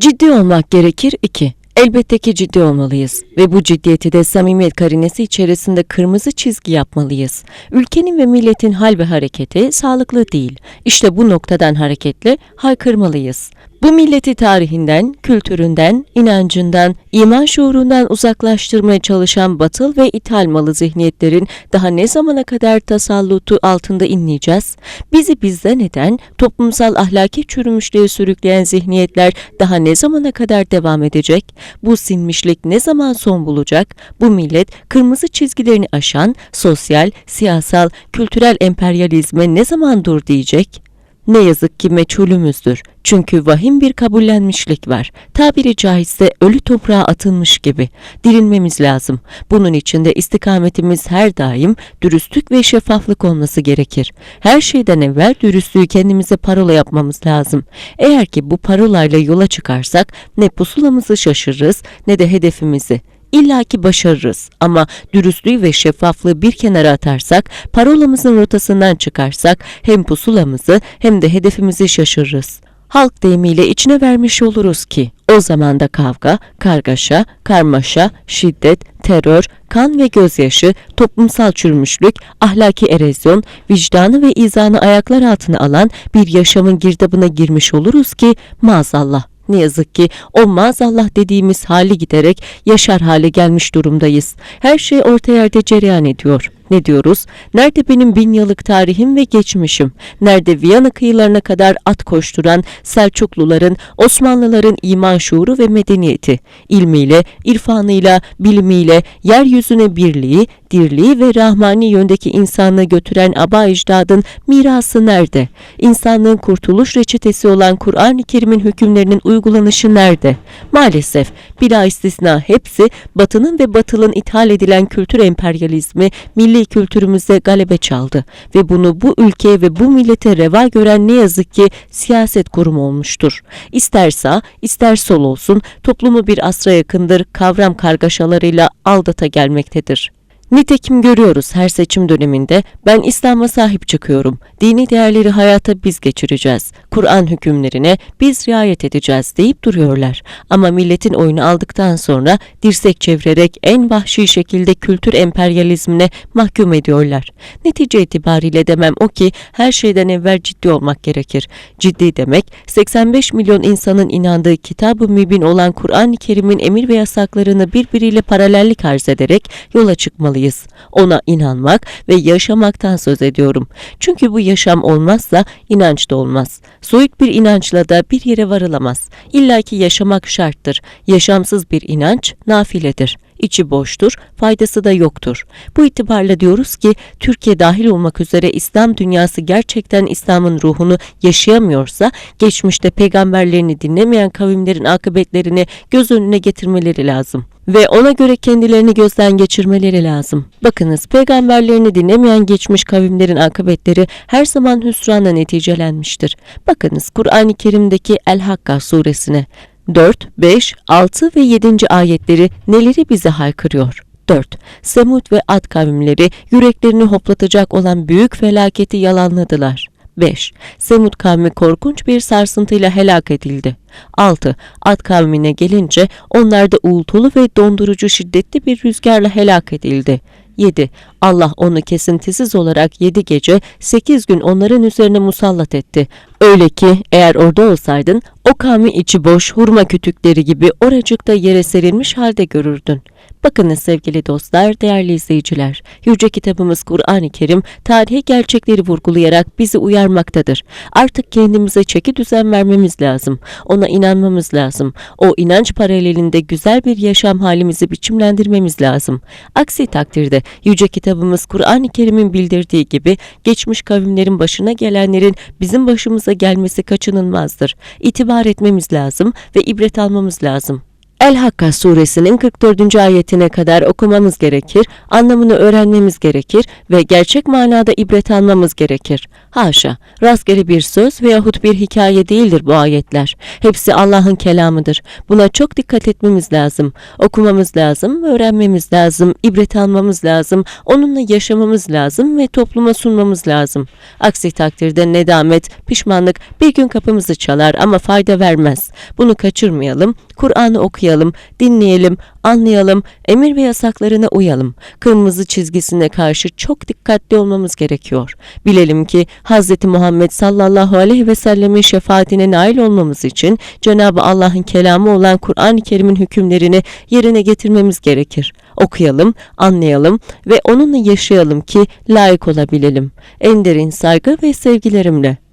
Ciddi olmak gerekir 2. Elbette ki ciddi olmalıyız ve bu ciddiyeti de samimiyet karinesi içerisinde kırmızı çizgi yapmalıyız. Ülkenin ve milletin hal ve hareketi sağlıklı değil. İşte bu noktadan hareketle haykırmalıyız. Bu milleti tarihinden, kültüründen, inancından, iman şuurundan uzaklaştırmaya çalışan batıl ve ithal malı zihniyetlerin daha ne zamana kadar tasallutu altında inleyeceğiz? Bizi bizden eden, toplumsal ahlaki çürümüşlüğe sürükleyen zihniyetler daha ne zamana kadar devam edecek? Bu sinmişlik ne zaman son bulacak? Bu millet kırmızı çizgilerini aşan sosyal, siyasal, kültürel emperyalizme ne zaman dur diyecek? Ne yazık ki meçhulümüzdür. Çünkü vahim bir kabullenmişlik var. Tabiri caizse ölü toprağa atılmış gibi. Dirilmemiz lazım. Bunun için de istikametimiz her daim dürüstlük ve şeffaflık olması gerekir. Her şeyden evvel dürüstlüğü kendimize parola yapmamız lazım. Eğer ki bu parolayla yola çıkarsak ne pusulamızı şaşırırız ne de hedefimizi. İlla ki başarırız ama dürüstlüğü ve şeffaflığı bir kenara atarsak, parolamızın rotasından çıkarsak hem pusulamızı hem de hedefimizi şaşırırız. Halk deyimiyle içine vermiş oluruz ki o zaman da kavga, kargaşa, karmaşa, şiddet, terör, kan ve gözyaşı, toplumsal çürümüşlük, ahlaki erozyon, vicdanı ve izanı ayaklar altına alan bir yaşamın girdabına girmiş oluruz ki maazallah. Ne yazık ki o maazallah dediğimiz hali giderek yaşar hale gelmiş durumdayız. Her şey orta yerde cereyan ediyor. Ne diyoruz? Nerede benim bin yıllık tarihim ve geçmişim? Nerede Viyana kıyılarına kadar at koşturan Selçukluların, Osmanlıların iman şuuru ve medeniyeti? İlmiyle, irfanıyla, bilimiyle, yeryüzüne birliği, dirliği ve rahmani yöndeki insanlığı götüren aba ecdadın mirası nerede? İnsanlığın kurtuluş reçetesi olan Kur'an-ı Kerim'in hükümlerinin uygulanışı nerede? Maalesef bila istisna hepsi batının ve batılın ithal edilen kültür emperyalizmi milli kültürümüzde galebe çaldı ve bunu bu ülkeye ve bu millete reva gören ne yazık ki siyaset kurumu olmuştur. İster sağ, ister sol olsun toplumu bir asra yakındır kavram kargaşalarıyla aldata gelmektedir. Nitekim görüyoruz her seçim döneminde ben İslam'a sahip çıkıyorum. Dini değerleri hayata biz geçireceğiz. Kur'an hükümlerine biz riayet edeceğiz deyip duruyorlar. Ama milletin oyunu aldıktan sonra dirsek çevirerek en vahşi şekilde kültür emperyalizmine mahkum ediyorlar. Netice itibariyle demem o ki her şeyden evvel ciddi olmak gerekir. Ciddi demek 85 milyon insanın inandığı kitab-ı mübin olan Kur'an-ı Kerim'in emir ve yasaklarını birbiriyle paralellik arz ederek yola çıkmalı olmalıyız. Ona inanmak ve yaşamaktan söz ediyorum. Çünkü bu yaşam olmazsa inanç da olmaz. Soyut bir inançla da bir yere varılamaz. İlla ki yaşamak şarttır. Yaşamsız bir inanç nafiledir. İçi boştur, faydası da yoktur. Bu itibarla diyoruz ki Türkiye dahil olmak üzere İslam dünyası gerçekten İslam'ın ruhunu yaşayamıyorsa geçmişte peygamberlerini dinlemeyen kavimlerin akıbetlerini göz önüne getirmeleri lazım ve ona göre kendilerini gözden geçirmeleri lazım. Bakınız peygamberlerini dinlemeyen geçmiş kavimlerin akıbetleri her zaman hüsranla neticelenmiştir. Bakınız Kur'an-ı Kerim'deki El-Hakka suresine 4, 5, 6 ve 7. ayetleri neleri bize haykırıyor? 4. Semud ve Ad kavimleri yüreklerini hoplatacak olan büyük felaketi yalanladılar. 5. Semud kavmi korkunç bir sarsıntıyla helak edildi. 6. Ad kavmine gelince onlar da uğultulu ve dondurucu şiddetli bir rüzgarla helak edildi. 7. Allah onu kesintisiz olarak 7 gece 8 gün onların üzerine musallat etti. Öyle ki eğer orada olsaydın o kavmi içi boş hurma kütükleri gibi oracıkta yere serilmiş halde görürdün. Bakınız sevgili dostlar, değerli izleyiciler. Yüce kitabımız Kur'an-ı Kerim tarihi gerçekleri vurgulayarak bizi uyarmaktadır. Artık kendimize çeki düzen vermemiz lazım. Ona inanmamız lazım. O inanç paralelinde güzel bir yaşam halimizi biçimlendirmemiz lazım. Aksi takdirde Yüce kitabımız Kur'an-ı Kerim'in bildirdiği gibi geçmiş kavimlerin başına gelenlerin bizim başımıza gelmesi kaçınılmazdır. İtibar etmemiz lazım ve ibret almamız lazım. El-Hakka suresinin 44. ayetine kadar okumamız gerekir, anlamını öğrenmemiz gerekir ve gerçek manada ibret almamız gerekir. Haşa, rastgele bir söz veyahut bir hikaye değildir bu ayetler. Hepsi Allah'ın kelamıdır. Buna çok dikkat etmemiz lazım. Okumamız lazım, öğrenmemiz lazım, ibret almamız lazım, onunla yaşamamız lazım ve topluma sunmamız lazım. Aksi takdirde nedamet, pişmanlık bir gün kapımızı çalar ama fayda vermez. Bunu kaçırmayalım, Kur'an'ı okuyalım, dinleyelim, anlayalım, emir ve yasaklarına uyalım. Kırmızı çizgisine karşı çok dikkatli olmamız gerekiyor. Bilelim ki Hz. Muhammed sallallahu aleyhi ve sellemin şefaatine nail olmamız için Cenab-ı Allah'ın kelamı olan Kur'an-ı Kerim'in hükümlerini yerine getirmemiz gerekir. Okuyalım, anlayalım ve onunla yaşayalım ki layık olabilelim. En derin saygı ve sevgilerimle.